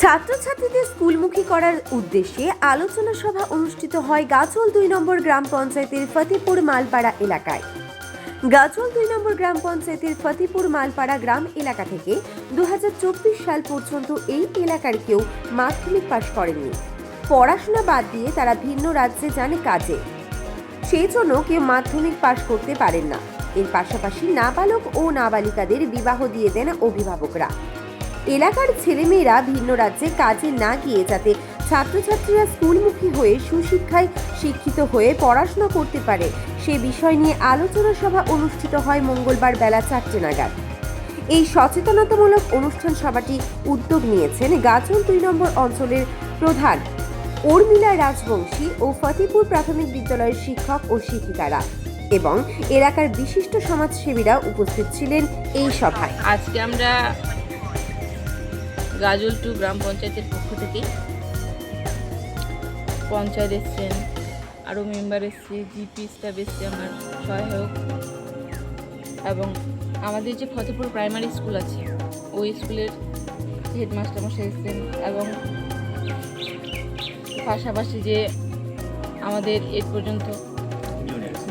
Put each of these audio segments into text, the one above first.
ছাত্রছাত্রীদের স্কুলমুখী করার উদ্দেশ্যে আলোচনা সভা অনুষ্ঠিত হয় গাছল দুই নম্বর গ্রাম পঞ্চায়েতের ফতেপুর মালপাড়া এলাকায়। গাজল দুই নম্বর গ্রাম পঞ্চায়েতের ফতেপুর মালপাড়া গ্রাম এলাকা থেকে দু হাজার চব্বিশ সাল পর্যন্ত এই এলাকার কেউ মাধ্যমিক পাশ করেননি। পড়াশোনা বাদ দিয়ে তারা ভিন্ন রাজ্যে যান কাজে। সেই জন্য কেউ মাধ্যমিক পাশ করতে পারেন না। এর পাশাপাশি নাবালক ও নাবালিকাদের বিবাহ দিয়ে দেন অভিভাবকরা। এলাকার ছেলেমেয়েরা ভিন্ন রাজ্যে কাজে না গিয়ে যাতে ছাত্রছাত্রীরা স্কুলমুখী হয়ে সুশিক্ষায় শিক্ষিত হয়ে পড়াশোনা করতে পারে, সে বিষয় নিয়ে আলোচনা সভা অনুষ্ঠিত হয় মঙ্গলবার বেলা চারটে নাগাদ। এই সচেতনতামূলক অনুষ্ঠান সভাটি উদ্যোগ নিয়েছেন গাজল দুই নম্বর অঞ্চলের প্রধান উর্মিলা রাজবংশী ও ফতেপুর প্রাথমিক বিদ্যালয়ের শিক্ষক ও শিক্ষিকারা এবং এলাকার বিশিষ্ট সমাজসেবীরা উপস্থিত ছিলেন এই সভায়। আজকে আমরা গাজল টু গ্রাম পঞ্চায়েতের পক্ষ থেকে। পঞ্চায়েত এসছেন আরও মেম্বার এসছে জিপি স্টাফ এসছে আমার সহায়ক। এবং আমাদের যে ফতেপুর প্রাইমারি স্কুল আছে, ওই স্কুলের হেডমাস্টার মশাই এসছেন এবং পাশাপাশি যে আমাদের এর পর্যন্ত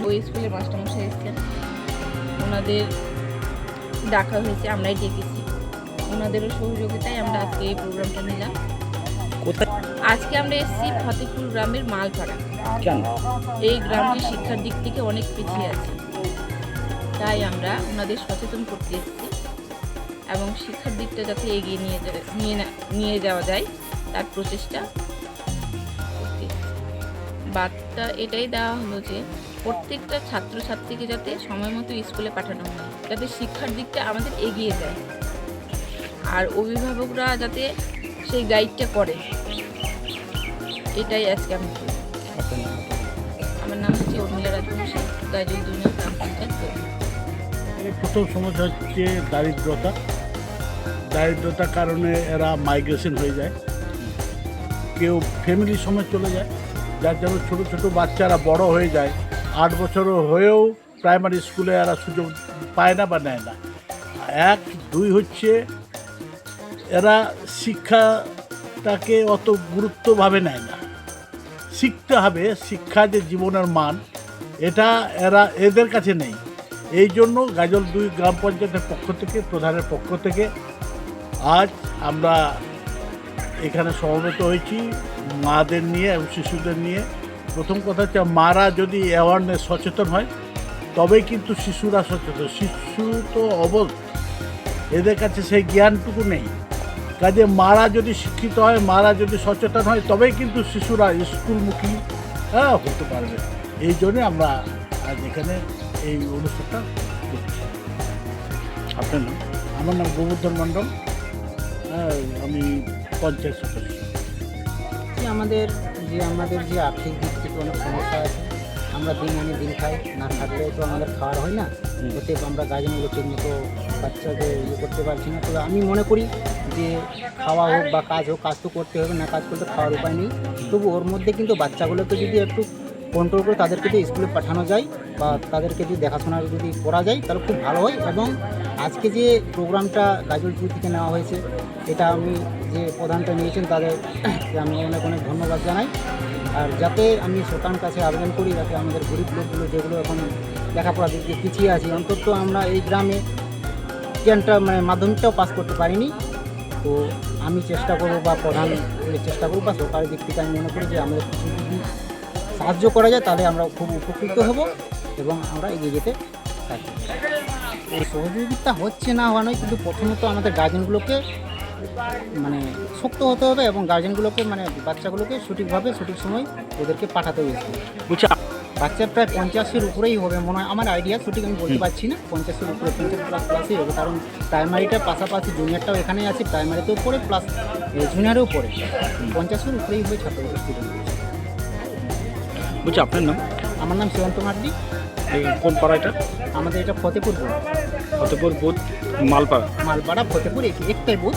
ওই স্কুলের মাস্টারমশাই এসছেন। ওনাদের ডাকা হয়েছে, আমরাই ডেকেছি। ওনাদেরও সহযোগিতায় আমরা আজকে এই প্রোগ্রামটা নিলাম। আজকে আমরা এসেছি ফতেপুর গ্রামের মালপাড়া। এই গ্রামটি শিক্ষার দিক থেকে অনেক পিছিয়ে আছে। তাই আমরা ওনাদের সচেতন করতে এসেছি এবং শিক্ষার দিকটা যাতে এগিয়ে নিয়ে নিয়ে নিয়ে যাওয়া যায় তার প্রচেষ্টা বার্তা এটাই দেওয়া হলো যে প্রত্যেকটা ছাত্রছাত্রীকে যাতে সময় মতো স্কুলে পাঠানো হয় যাতে শিক্ষার দিকটা আমাদের এগিয়ে যায়। আর অভিভাবকরা যাতে সেই গাইডটা করে। এটাই আজকে আমি? আমার নাম হচ্ছে রাজবংশী দুনিয়া গ্রাম পঞ্চায়েত প্রথম সমস্যা হচ্ছে দারিদ্রতা। দারিদ্রতার কারণে এরা মাইগ্রেশন হয়ে যায়। কেউ ফ্যামিলির সময় চলে যায়। যার জন্য ছোটো ছোটো বাচ্চারা বড় হয়ে যায়। আট বছর হয়েও প্রাইমারি স্কুলে এরা সুযোগ পায় না বা নেয় না। এক, দুই হচ্ছে এরা শিক্ষাটাকে অত গুরুত্বভাবে নেয় না। শিখতে হবে শিক্ষা যে জীবনের মান, এটা এরা এদের কাছে নেই। এই জন্য গাজল দুই গ্রাম পঞ্চায়েতের পক্ষ থেকে, প্রধানের পক্ষ থেকে আজ আমরা এখানে সমবেত হয়েছি মাদের নিয়ে এবং শিশুদের নিয়ে। প্রথম কথা হচ্ছে মারা যদি অ্যাওয়ারনেস সচেতন হয়, তবেই কিন্তু শিশুরা সচেতন। শিশু তো অবধ এদের কাছে সেই জ্ঞানটুকু নেই। কাজে মারা যদি শিক্ষিত হয় মারা যদি সচেতন হয় তবেই কিন্তু শিশুরা স্কুলমুখী হ্যাঁ হতে পারবে। এই জন্যে আমরা আজ এখানে এই অনুষ্ঠানটা করছি। আপনার নাম? আমার নাম গোবর্ধন মণ্ডল। হ্যাঁ আমি পঞ্চায়েত সদস্য। আমাদের যে আমাদের যে আর্থিক দিক থেকে অনেক সমস্যা আছে আমরা দিন আনি দিন খাই না থাকলে তো আমাদের খাওয়ার হয় না। ওতে আমরা গার্জেনগুলো ঠিক মতো বাচ্চাকে ইয়ে করতে পারছি না। তবে আমি মনে করি যে খাওয়া হোক বা কাজ হোক, কাজ তো করতে হবে, না কাজ করতে খাওয়ার উপায় নেই। তবু ওর মধ্যে কিন্তু বাচ্চাগুলোকে যদি একটু কন্ট্রোল করে তাদেরকে যদি স্কুলে পাঠানো যায় বা তাদেরকে যদি দেখাশোনা যদি করা যায়, তাহলে খুব ভালো হয়। এবং আজকে যে প্রোগ্রামটা গাজলপুর থেকে নেওয়া হয়েছে, এটা আমি যে প্রধানটা নিয়েছেন তাদের আমি অনেক অনেক ধন্যবাদ জানাই। আর যাতে আমি সরকারের কাছে আবেদন করি, যাতে আমাদের গরিব লোকগুলো যেগুলো এখন লেখাপড়া দিক দিয়ে পিছিয়ে আছি, অন্তত আমরা এই গ্রামে জ্ঞানটা মানে মাধ্যমিকটাও পাস করতে পারিনি। তো আমি চেষ্টা করব বা প্রধান চেষ্টা করব বা সরকারের দিক থেকে আমি মনে করি যে আমাদের কিছু যদি সাহায্য করা যায়, তাহলে আমরা খুব উপকৃত হব এবং আমরা এগিয়ে যেতে থাকি সহযোগিতা হচ্ছে না হওয়া নয়, কিন্তু প্রথমত আমাদের গার্জেনগুলোকে মানে শক্ত হতে হবে এবং গার্জেনগুলোকে মানে বাচ্চাগুলোকে সঠিকভাবে সঠিক সময় ওদেরকে পাঠাতে হবে। বলছি বাচ্চা প্রায় পঞ্চাশের উপরেই হবে। মনে হয় আমার আইডিয়া সঠিক আমি বলতে পারছি না। পঞ্চাশের উপরে পঞ্চাশ প্লাস প্লাসই হবে। কারণ প্রাইমারিটার পাশাপাশি জুনিয়রটাও এখানেই আছে। প্রাইমারিতেও পড়ে প্লাস জুনিয়রেও পড়ে। পঞ্চাশের উপরেই হবে ছাত্র স্টুডেন্ট বলছি আপনার নাম? আমার নাম শিবন্ত মার্ডি এই কোন পাড়াটা? আমাদের এটা ফতেপুর বুথ ফতেপুর বুথ মালপাড়া। মালপাড়া ফতেপুর এক- একটাই বুথ।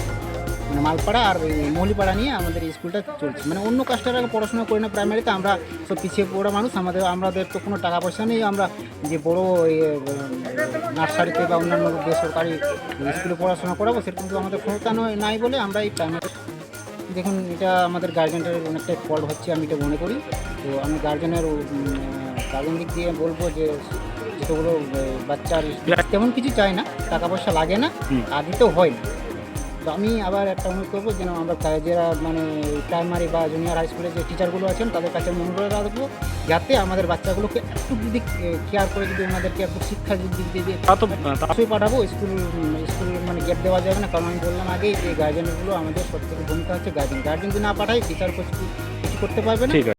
মানে মালপাড়া আর ওই মৌলিপাড়া নিয়ে আমাদের এই স্কুলটা চলছে। মানে অন্য কাজটার আগে পড়াশোনা করি না প্রাইমারিতে আমরা সব পিছিয়ে পড়া মানুষ। আমাদের আমাদের তো কোনো টাকা পয়সা নেই। আমরা যে বড় নার্সারিতে বা অন্যান্য বেসরকারি স্কুলে পড়াশোনা করাবো সেরকম তো আমাদের ক্ষমতা নয় নাই বলে আমরা এই প্রাইমারি দেখুন এটা আমাদের গার্জেনের অনেকটাই ফল্ট হচ্ছে আমি এটা মনে করি। তো আমি গার্জেনের গার্জেন দিক দিয়ে বলব যে যেগুলো বাচ্চার তেমন কিছু চায় না টাকা পয়সা লাগে না। হুম। আর দিতেও হয় না। তো আমি আবার একটা অনুরোধ করব যেন আমরা যারা মানে প্রাইমারি বা জুনিয়র হাই স্কুলের যে টিচারগুলো আছেন তাদের কাছে আমি অনুরোধ রাখব যাতে আমাদের বাচ্চাগুলোকে একটু যদি কেয়ার করে যদি ওনাদেরকে একটু শিক্ষা দিক দিয়ে দিয়ে তা তো অবশ্যই পাঠাবো স্কুল স্কুল মানে গ্যাপ দেওয়া যাবে না। কারণ আমি বললাম আগেই যে গার্জেনগুলো আমাদের সব থেকে ভূমিকা হচ্ছে গার্জেন গার্জেন যদি না পাঠাই টিচার কিছু কিছু করতে পারবে না।